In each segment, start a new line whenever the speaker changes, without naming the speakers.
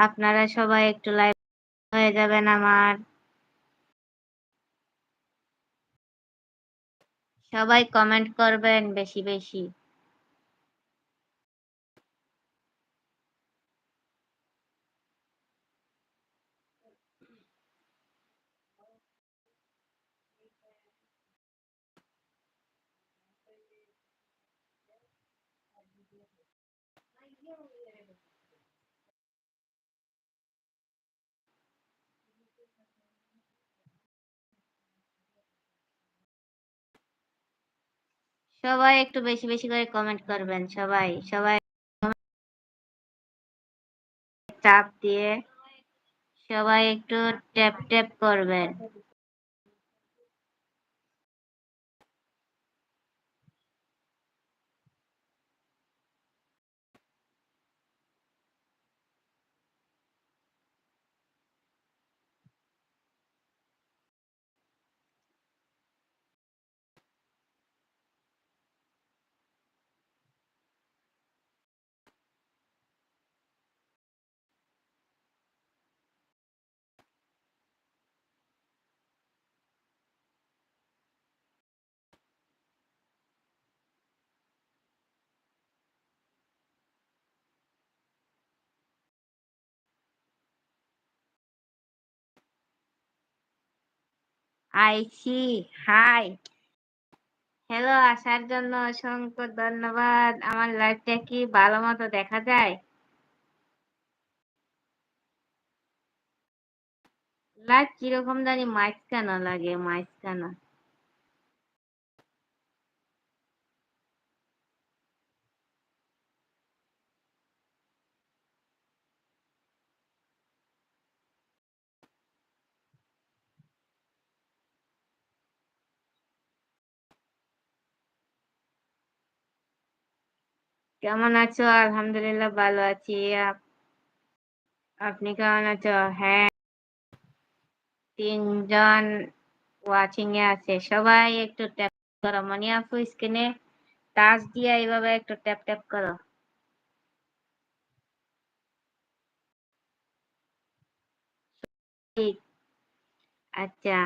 আপনারা সবাই একটু লাইভ হয়ে যাবেন আমার। সবাই কমেন্ট করবেন বেশি বেশি। সবাই একটু বেশি বেশি করে কমেন্ট করবেন, সবাই সবাই চাপ দিয়ে সবাই একটু ট্যাপ ট্যাপ করবেন। আইসি হাই হ্যালো আসার জন্য অসংখ্য ধন্যবাদ। আমার লাইভটা কি ভালো মতো দেখা যায়? লাইভ কীরকম জানি মাইক কেন লাগে মাঝখানা কেমন আছো? আলহামদুলিল্লাহ ভালো আছি। আপনি কেমন আছো? হ্যাঁ। তিনজন ওয়াচিং এ আছে। সবাই একটু ট্যাপ করো। মনি আপু স্ক্রিনে টাচ দিয়ে এইভাবে একটু ট্যাপ ট্যাপ করো। আচ্ছা।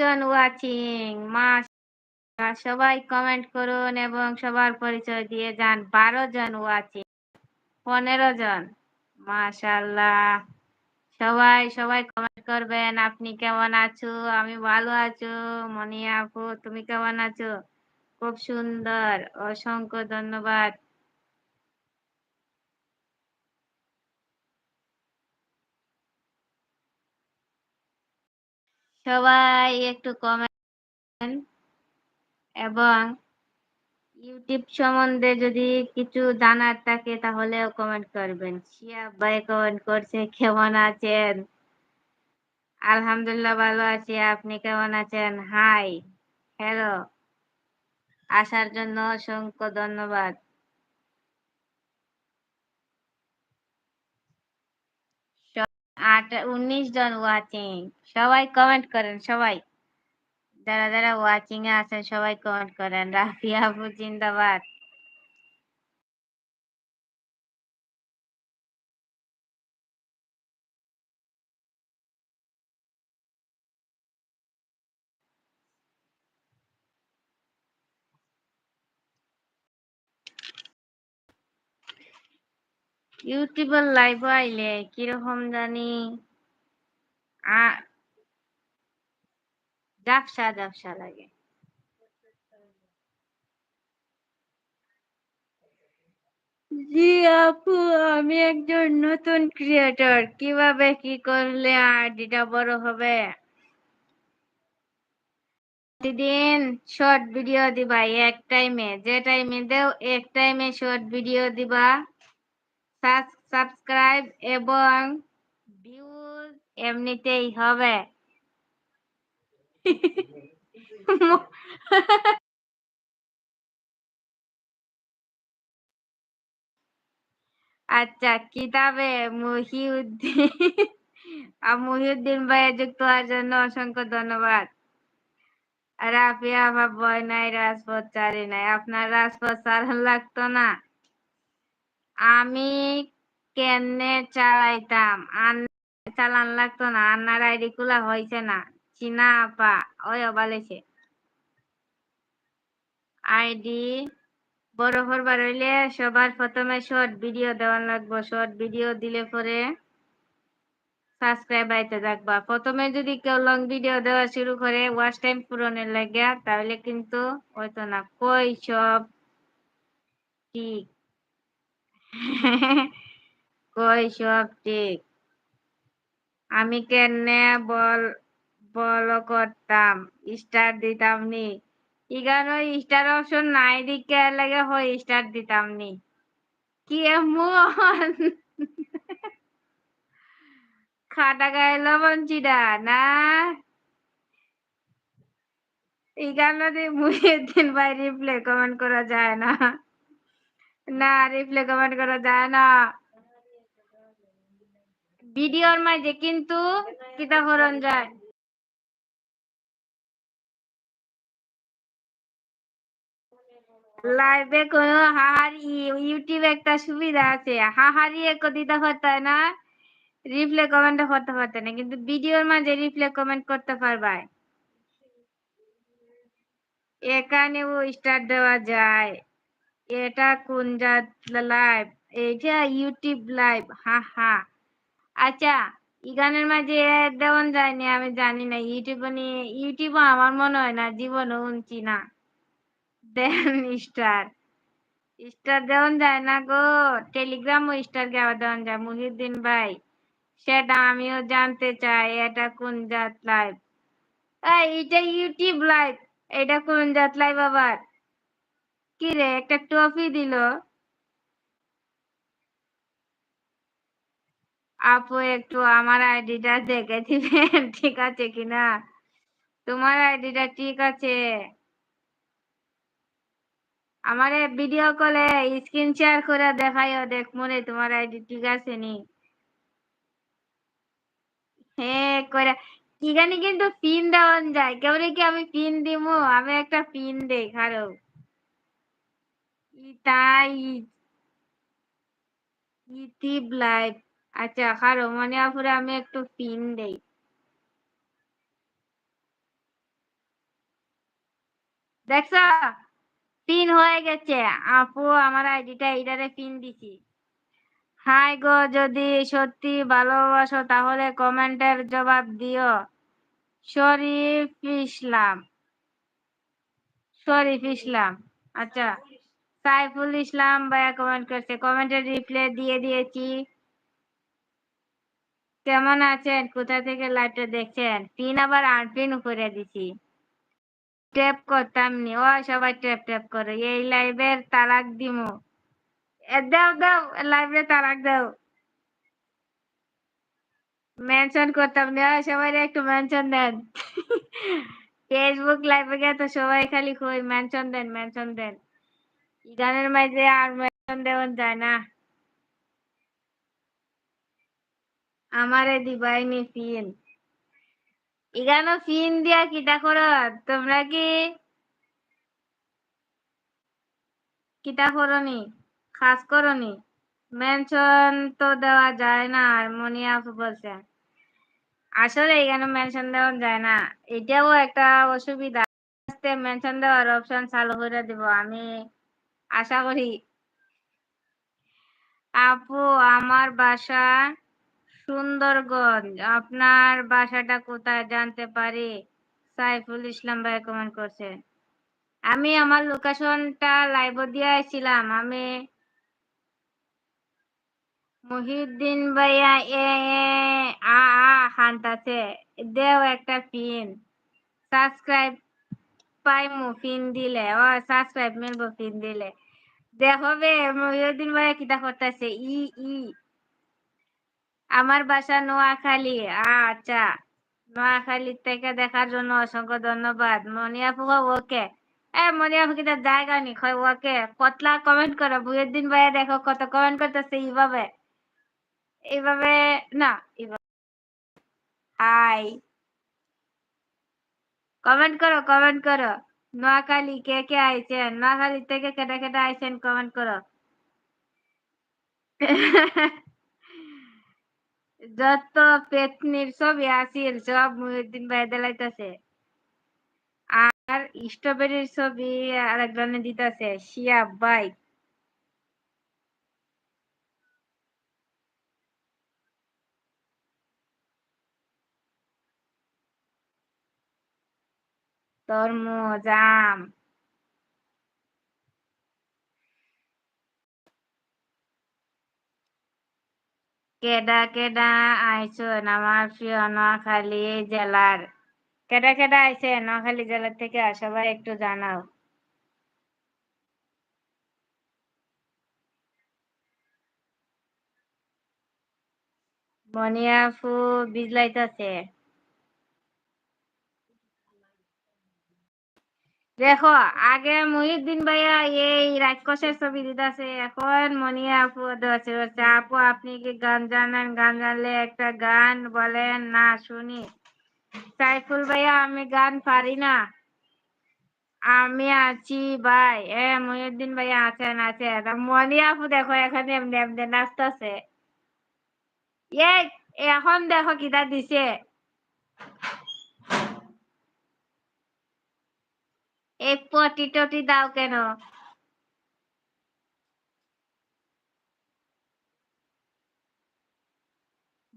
জন ওয়াচিং মাস সবাই কমেন্ট করুন এবং সবার পরিচয় দিয়ে যান। বারো জন ওয়াচিং পনেরো জন মাশাল্লাহ সবাই সবাই কমেন্ট করবেন, আপনি কেমন আছো? আমি ভালো আছো মনি আপু, তুমি কেমন আছো? খুব সুন্দর, অসংখ্য ধন্যবাদ। সবাই একটু কমেন্ট এবং ইউটিউব সম্বন্ধে যদি কিছু জানার থাকে তাহলেও কমেন্ট করবেন। শিয়া ভাই কমেন্ট করছে, কেমন আছেন? আলহামদুলিল্লাহ ভালো আছি, আপনি কেমন আছেন? হাই হ্যালো আসার জন্য অসংখ্য ধন্যবাদ। আট, উনিশ জন ওয়াচিং সবাই কমেন্ট করেন, সবাই। যারা যারা ওয়াচিং এ আছেন, সবাই কমেন্ট করেন। রাফিয়া আপু জিন্দাবাদ। ইউটিউবের লাইভ আইলে কীরকম জানি? জাপসা জাপসা লাগে। জি আপু আমি একজন নতুন ক্রিয়েটর কীভাবে কি করলে আইডিটা বড় হবে? প্রতিদিন শর্ট ভিডিও দিবা এক টাইমে যে টাইমে দেও এক টাইমে শর্ট ভিডিও দিবা। সাবস্ক্রাইব এবং ভিউজ এমনিতেই হবে। আচ্ছা কিতাবে মহিউদ্দিন মহিউদ্দিন ভাইয়া যুক্ত হওয়ার জন্য অসংখ্য ধন্যবাদ। রাফিয়া বা ভয় নাই, রাজপথ চারি নাই। আপনার রাজপথ চালান লাগতো না। আমি কেমনে চালাইতাম? চালান লাগতো না, আন্নার আইডি খোলা হয়েছে না। চিনা আপা, ওই বলেছে আইডি, বড় করবার হইলে সবার প্রথমে শর্ট ভিডিও দেওয়ান লাগবো। শর্ট ভিডিও দিলে পরে সাবস্ক্রাইব আইতে থাকবা। প্রথমে যদি কেউ লং ভিডিও দেওয়া শুরু করে ওয়াচ টাইম পূরণের লাগে তাহলে কিন্তু হয়তো না। কই সব? ঠিক কই সব ঠিক আমি কেনে বল বল করতাম স্টার দিতাম নি ইগানো স্টার অপশন নাই দিকে লাগে হয় স্টার দিতাম নি কি এমন? খাটা গায়ে লবণ চিডা, না? ইগানোতে মুহিউদ্দিন ভাই রিপ্লে কমেন্ট করা যায় না। না রিপ্লে কমেন্ট করা যায় না। ভিডিওর মাঝে কিন্তু কিতা করন যায় লাইভে কোন হাহারি ইউটিউবে একটা সুবিধা আছে। হাহারি দিতে হতে না রিপ্লে কমেন্ট করতে পারতে না, কিন্তু ভিডিওর মাঝে রিপ্লে কমেন্ট করতে পারবা। এখানেও স্টার দেওয়া যায়। এটা কোন জাত লাইভ এটা ইউটিউব লাইভ হা হা। আচ্ছা ই গানের মাঝে দেওয়ান যায়নি, আমি জানি না ইউটিউব নিয়ে ইউটিউব আমার মনে হয় না জীবনে উনছি না। দেন স্টার স্টার দেওয়ান যায় না গো টেলিগ্রামও স্টার দেওয়া দেওয়ান যায়, মুহিউদ্দিন ভাই। সেটা আমিও জানতে চাই, এটা কোন জাত লাইভ এটা ইউটিউব লাইভ এটা কোন জাত লাইভ আবার? কি রে? একটা ট্রফি দিল। আপু একটু আমার আইডিটা দেখে দিবেন, ঠিক আছে কিনা তোমার আইডিটা ঠিক আছে। আমারে ভিডিও কলে স্ক্রিন শেয়ার করে দেখাইও, দেখ মনে তোমার আইডি ঠিক আছে নি? হ্যাঁ করে। কি জানি কিন্তু পিন দেওয়ান যায়। কেউ কি আমি পিন দিমু? আমি একটা পিন দেই, খারো। তাই আচ্ছা আমি একটু পিন দেই দেখছ পিন হয়ে গেছে আপু আমার আইডিটা এইটারে পিন দিছি হাই গো যদি সত্যি ভালোবাসো তাহলে কমেন্টের জবাব দিও শরীফ ইসলাম শরীফ ইসলাম আচ্ছা সাইফুল ইসলাম ভাইয়া কমেন্ট করছে। কমেন্টের রিপ্লাই দিয়ে দিয়েছি। কেমন আছেন? কোথা থেকে লাইভটা দেখছেন? পিন আবার আনপিন করে দিছি। ট্যাপ করতাম নি। ও, সবাই ট্যাপ ট্যাপ করে। এই লাইভের তালাক দিমু। দাও দাও লাইভে তালাক দাও। মেনশন করতাম না। সবাই একটু মেনশন দেন। ফেসবুক লাইভে গিয়ে তো সবাই খালি কই মেনশন দেন মেনশন দেন। গানের মাঝে আর মেনশন দেওয়া যায় না। আমারে দিবাইনি ফিন। ইগানো ফিন দিয়া কিটা করো তোমরা কি কিটা করনি? খাস করনি? মেনশন তো দেওয়া যায় না আর মনিয়া আপু বলছে। আসলে এখানে মেনশন দেওয়া যায় না। এটাও একটা অসুবিধা। মেনশন দেওয়ার অপশন চালু করে দিব। আমি আশা করি। আপু, আমার বাসা সুন্দরগঞ্জ। আপনার বাসাটা কোথায় জানতে পারি? সাইফুল ইসলাম ভাই কমেন্ট করছে। আমি আমার লোকেশনটা লাইভ দিয়েছিলাম আমি মহিউদ্দিন ভাইয়া এ আ আ, হান্তাছে। দেও একটা পিন সাবস্ক্রাইব পাইমু পিন দিলে, ও সাবস্ক্রাইব দিলে। মহিউদ্দিন কিটা করতেছে? ই ই। আমার বাসা নোয়াখালী। আচ্ছা নোয়াখালী থেকে দেখার জন্য অসংখ্য ধন্যবাদ। মনিয়া ফুয়া ওকে? এ মনিয়া ফুকিটা জায়গা নি ওকে? কতলা কমেন্ট করো বুয়ের ভাইয়া দেখো কত কমেন্ট করতেছে এইভাবে। এইভাবে, না, এইভাবে। কমেন্ট করো কমেন্ট করো। নোয়াখালী কে কে আইছেন? নোয়াখালী থেকে কেটে কেটে আইছেন কমেন্ট করো। যত পেতনির ছবি আসিল সব মুহিউদ্দিন ভাই দেলাইতেছে আর স্ট্রবেরির ছবি আরেকজনে দিতেছে, শিয়া বাইক। তরমুজ আম কেডা কেডা আইসন আমার প্রিয় নোয়াখালী জেলার? কেডা কেডা আইছে নোয়াখালী জেলার থেকে সবাই একটু জানাও। মনিয়াফু বিজলাইতেছে। দেখো, আগে মহিউদ্দিন ভাইয়া এই রাক্ষসের ছবি দিতেছে, এখন মনিয়া আপু হচ্ছে আপু, আপনি কি গান জানেন? গান জানলে একটা গান বলেন না, শুনি। সাইফুল ভাইয়া, আমি গান পারি না। আমি আছি, ভাই। এ, মহিউদ্দিন ভাইয়া আছেন আছেন। মনিয়া আপু দেখো, এখানে এমনি এমনি নাচতেছে। এখন দেখো কিটা দিছে। এই পটি টটি দাও কেন?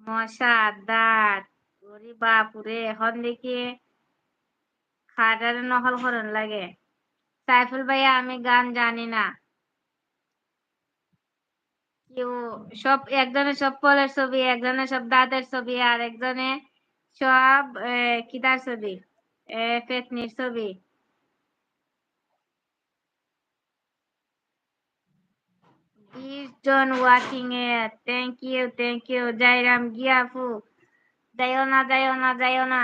মশা, দাঁত, ওরে বাপুরে, এখন দেখি খাটার নকল করন লাগে। সাইফুল ভাইয়া, আমি গান জানি না। কেউ সব একজনে সব ফলের ছবি, একজনে সব দাঁতের ছবি, আর একজনে সব কিতার ছবি ছবি। এ থ্যাংক ইউ থ্যাংক ইউ জাইরাম গিয়াফু যাইও না যাইও না যাইও না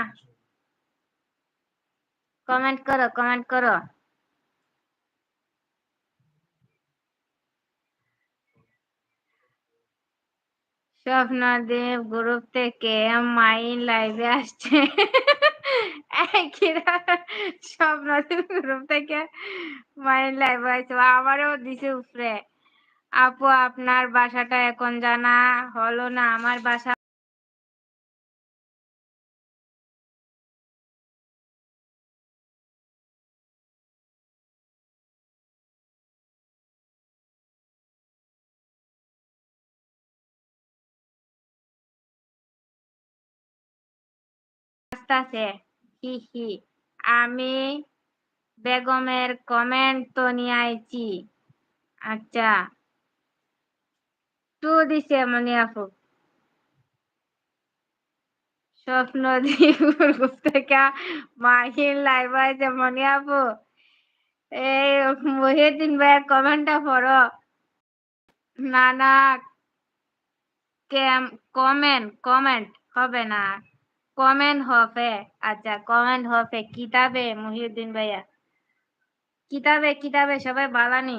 কমেন্ট করো কমেন্ট করো স্বপ্নদেব গ্রুপ থেকে মাইন লাইভে আসছে স্বপ্নদেব গ্রুপ থেকে মাইন লাইভে আসছে আমারও দিছে উপরে আপু, আপনার বাসাটা এখন জানা হলো না, আমার বাসা আসতেছে হি হি। আমি বেগমের কমেন্ট তো নিয়ে আইছি। আচ্ছা। টু দিছে মনি আপু স্বপ্ন দ্বীপুর থেকে মাহিন লাইভ আছে মনি আপু এই মহিউদ্দিন ভাইয়ের কমেন্টটা পড়ো না না কমেন্ট কমেন্ট হবে না কমেন্ট হবে আচ্ছা কমেন্ট হবে কিতাবে মহিউদ্দিন ভাইয়া কিতাবে কিতাবে সবাই বালানি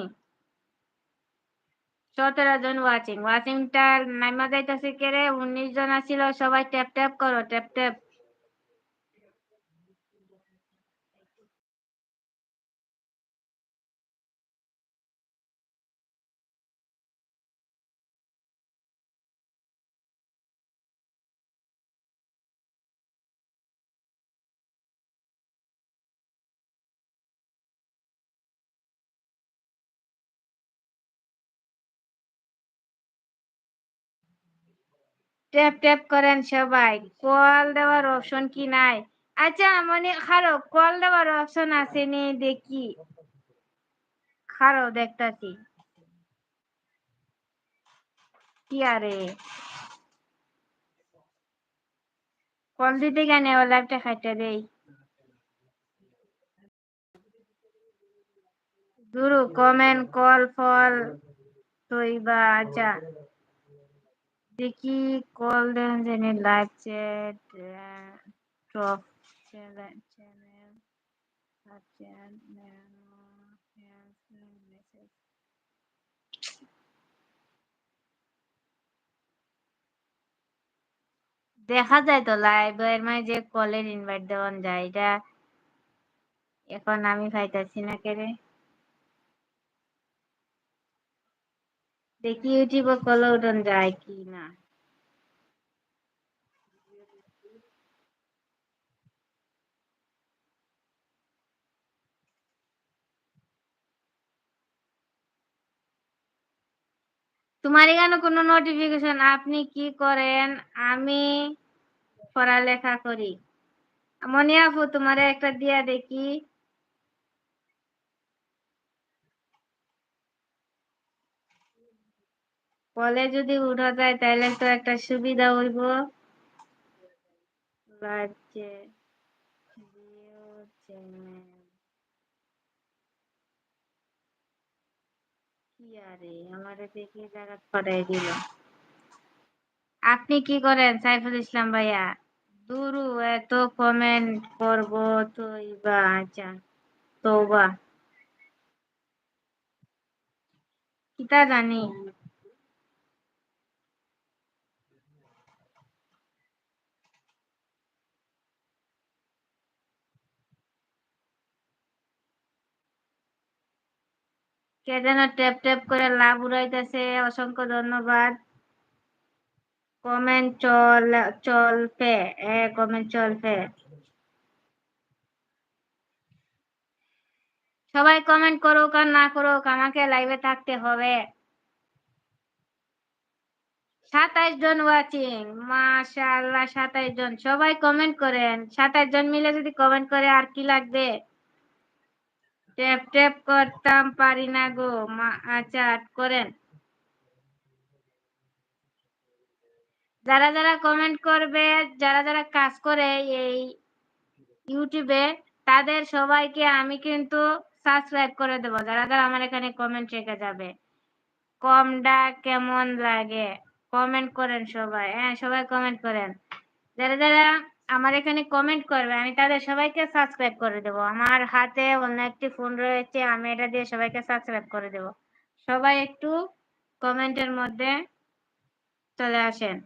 সতেরো জন ওয়াচিং ওয়াচিংটা নাইমা যাইতেছে কেড়ে উনিশ জন আছিল, সবাই ট্যাপ ট্যাপ করো ট্যাপ ট্যাপ ট্যাপ ট্যাপ করেন সবাই। কল দেওয়ার অপশন কি নাই? আচ্ছা মানে খারো কল দেওয়ার অপশন আছে নি, দেখি। খারো, দেখতাছি। কি আরে? কল দিতে কেন ও লাইভটা খাইতে দেই। দুরু কমেন্ট কল ফল তৈবা আচ্ছা। দেখি কল দেন জানি লাইভ চ্যাট টপ চ্যানেল দেখা যায় তো লাইভ এর মাঝে কলের ইনভাইট দেওয়ান যায়, এটা এখন আমি খাইতেছি না কেরে দেখি ইউটিউব কল উঠন যায় কি না তোমার এখানে কোনো নোটিফিকেশন আপনি কি করেন? আমি পড়ালেখা করি। মনে আপু তোমার একটা দিয়া দেখি। কলে যদি উঠা যায়, তাহলে তো একটা সুবিধা হইব। দিল। আপনি কি করেন, সাইফুল ইসলাম ভাইয়া? দুরু, এত কমেন্ট করব তো ইবা আচ্ছা তৌবা কিতা জানি। কে যেন ট্যাপ ট্যাপ করে লাভ উড়াইতেছে, অসংখ্য ধন্যবাদ। কমেন্ট চল চলবে এ, কমেন্ট চলবে সবাই কমেন্ট করুক আর না করুক, আমাকে লাইভে থাকতে হবে। সাতাইশ জন ওয়াচিং মাশাআল্লাহ, সাতাইশ জন। সবাই কমেন্ট করেন। সাতাইশ জন মিলে যদি কমেন্ট করে, আর কি লাগবে? ট্যাপ ট্যাপ করতাম, পারি না গো, মা আচ্ছা করেন। যারা যারা কমেন্ট করবে, যারা যারা কাজ করে এই ইউটিউবে তাদের সবাইকে আমি কিন্তু সাবস্ক্রাইব করে দেবো। যারা যারা আমার এখানে কমেন্ট রেখে যাবে। কমটা কেমন লাগে? কমেন্ট করেন সবাই। হ্যাঁ সবাই কমেন্ট করেন। যারা যারা আমার এখানে কমেন্ট করবে, আমি তাদের সবাইকে সাবস্ক্রাইব করে দেব। আমার হাতে অন্য একটি ফোন রয়েছে, আমি এটা দিয়ে সবাইকে সাবস্ক্রাইব করে দেব। সবাই একটু কমেন্টের মধ্যে চলে আসেন।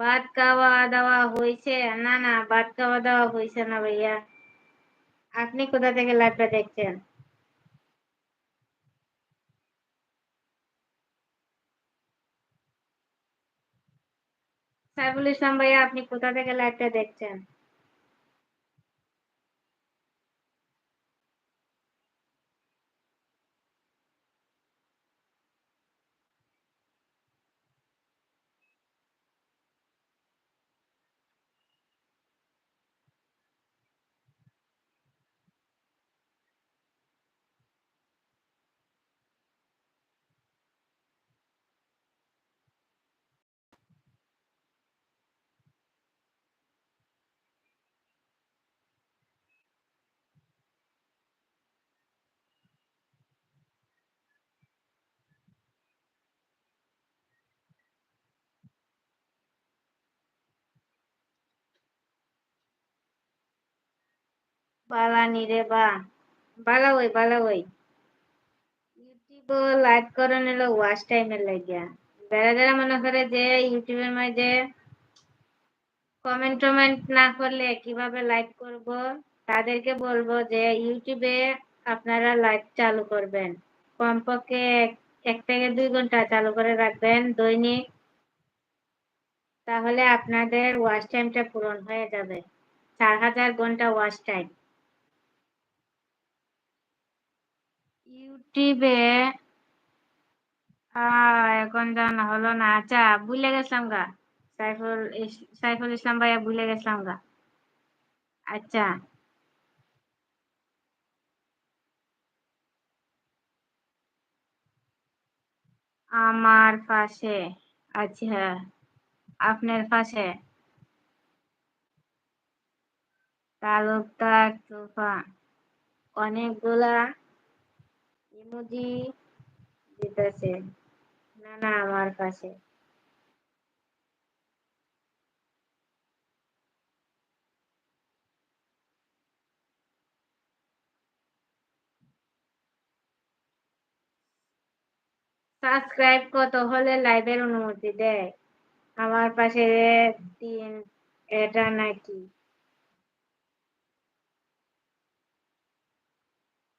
ভাত খাওয়া দাওয়া হয়েছে না না, ভাত খাওয়া দাওয়া হয়েছে না ভাইয়া। আপনি কোথা থেকে লাইভটা দেখছেন? সাইফুল ইসলাম ভাইয়া, আপনি কোথা থেকে লাইভটা দেখছেন? বালা নিরে বা। বালা ওই বালা ওই ইউটিউব টাইমের লাগিয়া। মনে করে যে ইউটিউবের মধ্যে কমেন্ট টমেন্ট না করলে কীভাবে লাইভ করব, তাদেরকে বলব যে ইউটিউবে আপনারা লাইভ চালু করবেন। কমপক্ষে এক থেকে দুই ঘণ্টা চালু করে রাখবেন দৈনিক। তাহলে আপনাদের ওয়াচ টাইমটা পূরণ হয়ে যাবে। চার হাজার ঘণ্টা ওয়াচ টাইম আহ এখন জানা হলো না। আচ্ছা ভুলে গেছিলাম গা। সাইফুল সাইফুল ইসলাম ভাইয়া, ভুলে গেছিলাম গা। আচ্ছা। আমার পাশে আচ্ছা আপনার পাশে? তালুকদার তুফান। অনেকগুলা ইমোজি দিতেছে। না না আমার কাছে। সাবস্ক্রাইব কত হলে লাইভের অনুমতি দেয়? আমার পাশে তিন, এটা নাকি?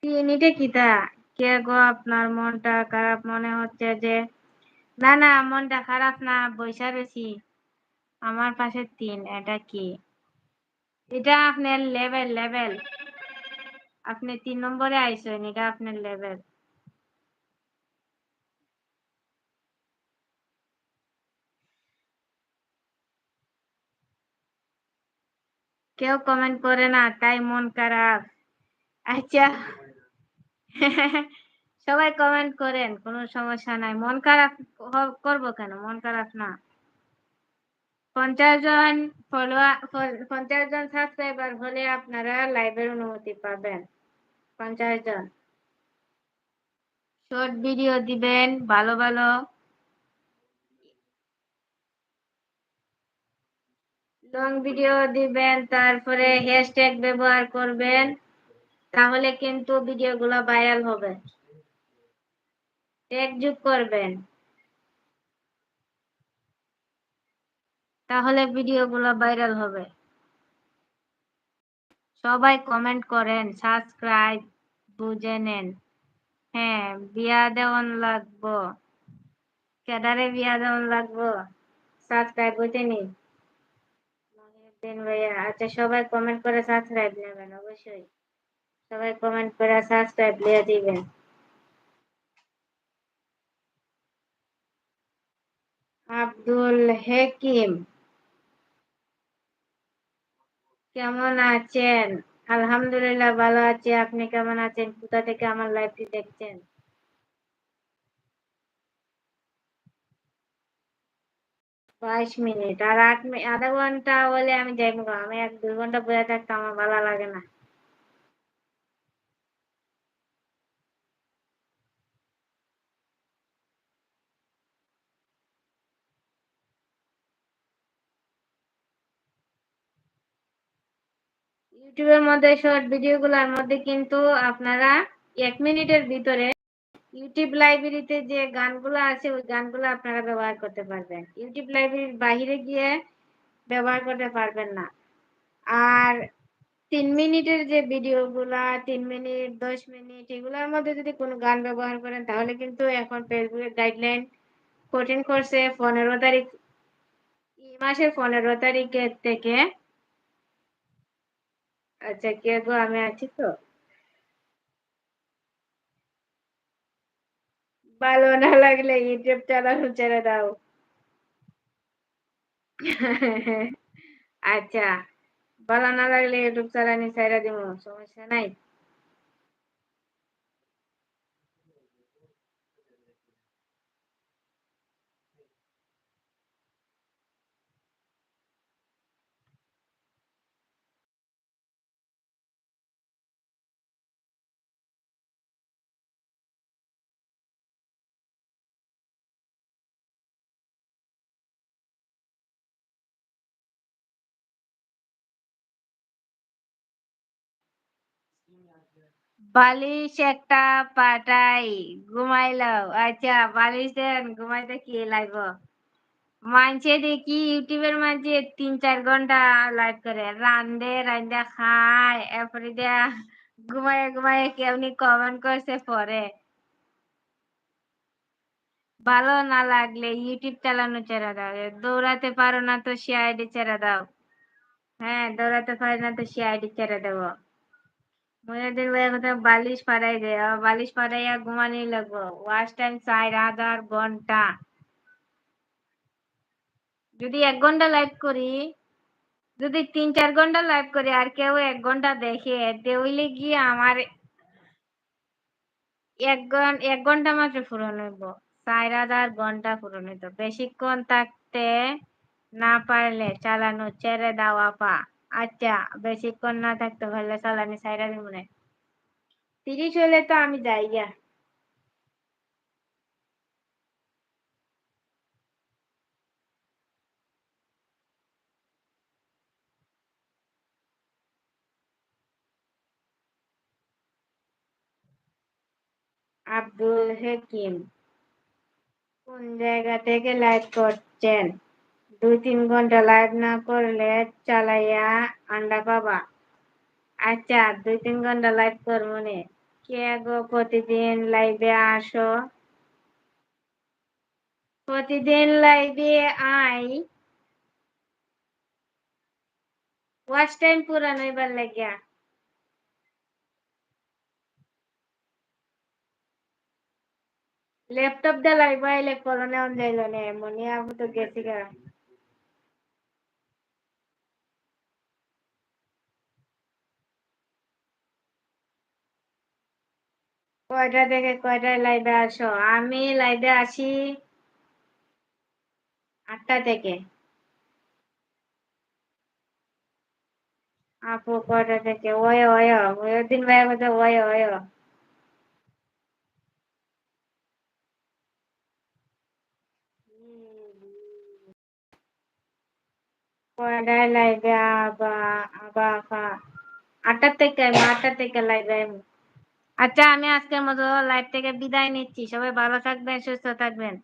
তিন, এটা কিতা কে গো আপনার মনটা খারাপ মনে হচ্ছে যে? না না, মনটা খারাপ না বৈশা রয়েছি আমার পাশে তিন, এটা কি? এটা আপনার লেভেল লেভেল। আপনি তিন নম্বরে আইসেন, এটা আপনার লেভেল। কেউ কমেন্ট করে না, তাই মন খারাপ। আচ্ছা। সবাই কমেন্ট করেন, কোনো সমস্যা নাই। মন খারাপ করব কেন? মন খারাপ না। পঞ্চাশ জন ফলোয়ার পঞ্চাশ জন সাবস্ক্রাইবার হলে আপনারা লাইভের অনুমতি পাবেন। পঞ্চাশ জন। শর্ট ভিডিও দিবেন, ভালো ভালো। লং ভিডিও দিবেন, তারপরে হ্যাশট্যাগ ব্যবহার করবেন। তাহলে কিন্তু ভিডিওগুলো ভাইরাল হবে। ট্যাগ যোগ করবেন। তাহলে ভিডিওগুলো ভাইরাল হবে। সবাই কমেন্ট করেন সাবস্ক্রাইব বুঝে নেন। হ্যাঁ বিয়া দেওয়ান লাগবো। কেদারে বিয়া দেওয়ান লাগবো। সাবস্ক্রাইব নিন ভাইয়া আচ্ছা সবাই কমেন্ট করে সাবস্ক্রাইব নেবেন, অবশ্যই। সবাই কমেন্ট করে সাবস্ক্রাইব দিয়ে দিবেন। আব্দুল হেকিম, কেমন আছেন? আলহামদুলিল্লাহ ভালো আছি। আপনি কেমন আছেন? কোথা থেকে আমার লাইভটি দেখছেন? বাইশ মিনিট। আর আট আধা ঘণ্টা হলে আমি যাইব। আমি এক দুই ঘণ্টা বসে থাকতে আমার ভালো লাগে না। ইউটিউবের মধ্যে শর্ট ভিডিওগুলোর মধ্যে কিন্তু আপনারা এক মিনিটের ভিতরে ইউটিউব লাইব্রেরিতে যে গানগুলো আছে, ওই গানগুলো আপনারা ব্যবহার করতে পারবেন। ইউটিউব লাইব্রেরির বাহিরে গিয়ে ব্যবহার করতে পারবেন না। আর তিন মিনিটের যে ভিডিওগুলা, তিন মিনিট, দশ মিনিট, এগুলোর মধ্যে যদি কোনো গান ব্যবহার করেন, তাহলে কিন্তু এখন ফেসবুকের গাইডলাইন কঠিন করছে। পনেরো তারিখ, এই মাসের পনেরো তারিখের থেকে আচ্ছা কে গো? আমি আছি তো। ভালো না লাগলে ইউটিউব চালানো ছেড়ে দাও। আচ্ছা ভালো না লাগলে ইউটিউব চালানি ছেড়ে দিব সমস্যা নাই। বালিশ একটা পাটাই ঘুমাইলাও আচ্ছা বালিশ দেন, ঘুমাইতে কি লাগবো? মানছে দেখি ইউটিউবের মাঝে তিন চার ঘণ্টা লাইভ করে। রান্ধে রান্ধা খায়, এরপরে দেয়া ঘুমায় ঘুমায় কেমনি কমেন্ট করছে পরে। ভালো না লাগলে ইউটিউব চালানো ছেড়ে দাও। দৌড়াতে পারো না তো সে আইডি দাও। হ্যাঁ দৌড়াতে পারি না তো সে আইডি দেবো। বালিশ পাড়াই বালিশ পাড়াইয়া ঘুমানি ওয়াশ টাইম ঘণ্টা। যদি এক ঘণ্টা লাইভ করি, যদি তিন, চার ঘণ্টা লাইভ করি, আর কেউ এক ঘণ্টা দেখে দেউলে গিয়ে আমার এক ঘণ্টা এক ঘণ্টা মাত্র পূরণ হইব? চার হাজার ঘণ্টা পূরণ হইত। বেশিক্ষণ থাকতে না পারলে চালানো ছেড়ে দেওয়া পা আচ্ছা বেশিক্ষণ না থাকতে পারলে চালানি সাইরা দিব না। তিরিশ হলে তো আমি যাই গা আব্দুল হেকিম, কোন জায়গা থেকে লাইভ করছেন? দুই তিন ঘণ্টা লাইভ না করলে চালাইয়া আন্ডা পাবা। আচ্ছা দুই তিন ঘণ্টা লাইভ করব নে। কে গো প্রতিদিন লাইভে আসো? প্রতিদিন লাইভে আই। ওয়াচ টাইম পুরানো এবার লাগিয়া। ল্যাপটপ দিয়ে লাইভ আইলে করোনা অন যাইল নে, মনি আবু তো গেছি গা। কয়টা থেকে কয়টায় লাইভে আসো আমি লাইভে আসি আটটা থেকে। আপু কয়টা থেকে? ওয় ওয়, ওয়দিন ভাই বলতে ওয় ওয়। কয়টায় লাইভে আবা আবা আবা আটটা থেকে আটটা থেকে লাইভে আচ্ছা আমি আজকের মতো লাইভ থেকে বিদায় নিচ্ছি। সবাই ভালো থাকবেন সুস্থ থাকবেন।